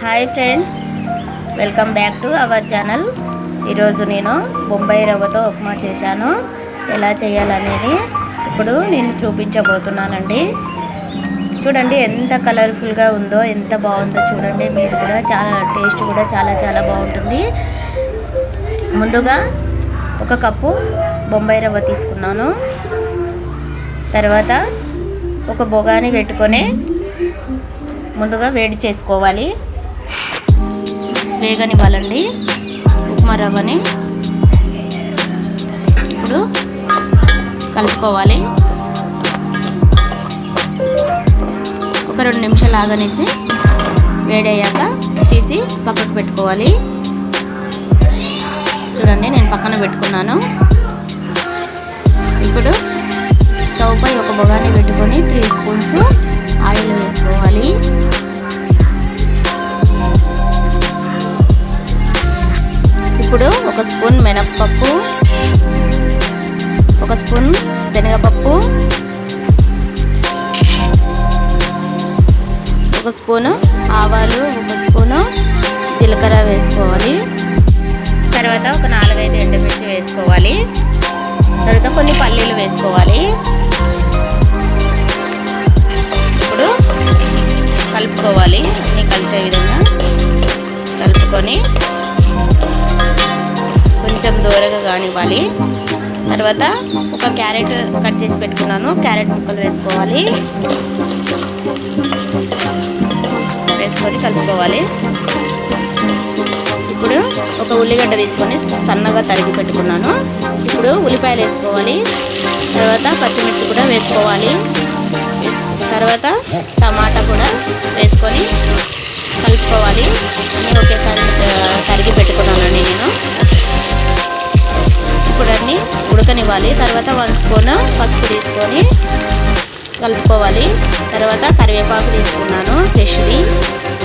Hi friends welcome back to our channel ఈరోజు నేను బొంబాయి రవ్వతో ఉప్మా చేశాను. ఎలా చేయాలనేది ఇప్పుడు నేను చూపించబోతున్నానండి. చూడండి ఎంత కలర్ఫుల్గా ఉందో ఎంత బాగుందో చూడండి. మీరు కూడా చాలా టేస్ట్ కూడా చాలా చాలా బాగుంటుంది. ముందుగా ఒక కప్పు బొంబాయి రవ్వ తీసుకున్నాను. తర్వాత ఒక బొగాని పెట్టుకొని ముందుగా వేడి చేసుకోవాలి. వేగనివ్వాలండి ఉప్మా రవ్వని ఇప్పుడు కలుపుకోవాలి. ఒక రెండు నిమిషాలు ఆగనిచ్చి వేడి అయ్యాక తీసి పక్కకు పెట్టుకోవాలి. చూడండి నేను పక్కన పెట్టుకున్నాను. ఇప్పుడు స్టవ్ పై ఒక బొగాని పెట్టుకొని త్రీ స్పూన్స్ మినప్పప్పు ఒక స్పూన్ శనగపప్పు ఒక స్పూను ఆవాలు ఒక స్పూను జీలకర్ర వేసుకోవాలి. తర్వాత ఒక నాలుగైదు ఎండుమిర్చి వేసుకోవాలి. తర్వాత కొన్ని పల్లీలు వేసుకోవాలి. ఇప్పుడు కలుపుకోవాలి. అన్నీ కలిసే విధంగా కలుపుకొని కొంచెం దూరగా కానివ్వాలి. తర్వాత ఒక క్యారెట్ కట్ చేసి పెట్టుకున్నాను. క్యారెట్ ముక్కలు వేసుకోవాలి. వేసుకొని కలుపుకోవాలి. ఇప్పుడు ఒక ఉల్లిగడ్డ తీసుకొని సన్నగా తరిగి పెట్టుకున్నాను. ఇప్పుడు ఉల్లిపాయలు వేసుకోవాలి. తర్వాత పచ్చిమిర్చి కూడా వేసుకోవాలి. తర్వాత టమాటా కూడా వేసుకొని కలుపుకోవాలి. ఒకేసారి తరిగి పెట్టు వేసుకోవాలి తర్వాత వన్ స్పూన్ పసుపు తీసుకొని కలుపుకోవాలి. తర్వాత కరివేపాకు తీసుకున్నాను ఫ్రెష్ది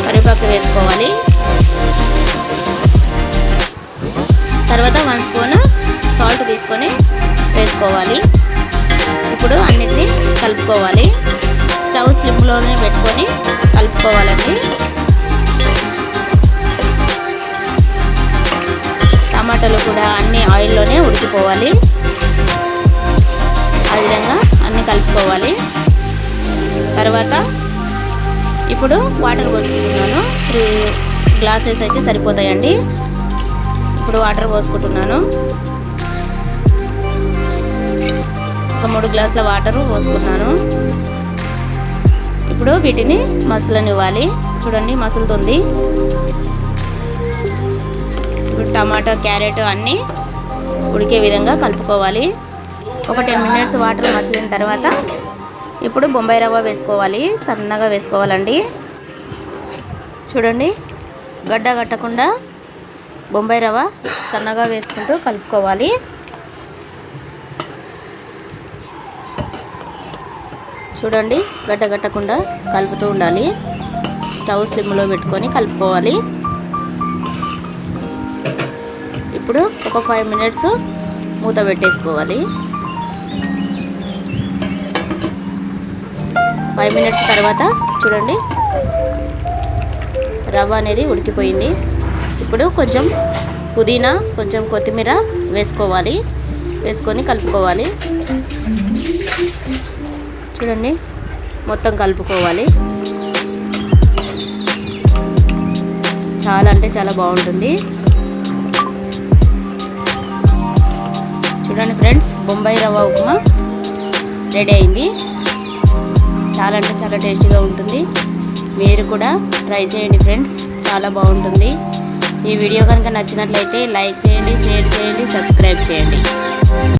కరివేపాకు వేసుకోవాలి. తర్వాత వన్ స్పూన్ సాల్ట్ తీసుకొని వేసుకోవాలి. ఇప్పుడు అన్నిటిని కలుపుకోవాలి. స్టవ్ స్లిమ్లోనే పెట్టుకొని కలుపుకోవాలండి. టమాటాలు కూడా అన్ని ఆయిల్లోనే ఉడికిపోవాలి. అన్నీ తర్వాత ఇప్పుడు వాటర్ పోసుకుంటున్నాను. త్రీ గ్లాసెస్ అయితే సరిపోతాయండి. ఇప్పుడు వాటర్ పోసుకుంటున్నాను. ఒక మూడు గ్లాసుల వాటర్ పోసుకున్నాను. ఇప్పుడు వీటిని మసలనివ్వాలి. చూడండి మసులుతుంది. ఇప్పుడు టమాటో క్యారెట్ అన్నీ ఉడికే విధంగా కలుపుకోవాలి. ఒక టెన్ మినిట్స్ వాటర్ మసిలిన తర్వాత ఇప్పుడు బొంబాయి రవ్వ వేసుకోవాలి సన్నగా వేసుకోవాలండి. చూడండి గడ్డ కట్టకుండా బొంబాయి రవ్వ సన్నగా వేసుకుంటూ కలుపుకోవాలి. చూడండి గడ్డ కట్టకుండా కలుపుతూ ఉండాలి. స్టవ్ స్లిమ్లో పెట్టుకొని కలుపుకోవాలి. ఇప్పుడు ఒక ఫైవ్ మినిట్స్ మూత పెట్టేసుకోవాలి. ఫైవ్ మినిట్స్ తర్వాత చూడండి. రవ్వ అనేది ఉడికిపోయింది. ఇప్పుడు కొంచెం పుదీనా కొంచెం కొత్తిమీర వేసుకోవాలి. వేసుకొని కలుపుకోవాలి. చూడండి మొత్తం కలుపుకోవాలి. చాలా అంటే చాలా బాగుంటుంది. చూడండి ఫ్రెండ్స్ బొంబాయి రవ్వ ఉప్మా రెడీ అయింది. చాలా అంటే చాలా టేస్టీగా ఉంటుంది. మీరు కూడా ట్రై చేయండి ఫ్రెండ్స్. చాలా బాగుంటుంది. ఈ వీడియో కనుక నచ్చినట్లయితే లైక్ చేయండి షేర్ చేయండి సబ్స్క్రైబ్ చేయండి.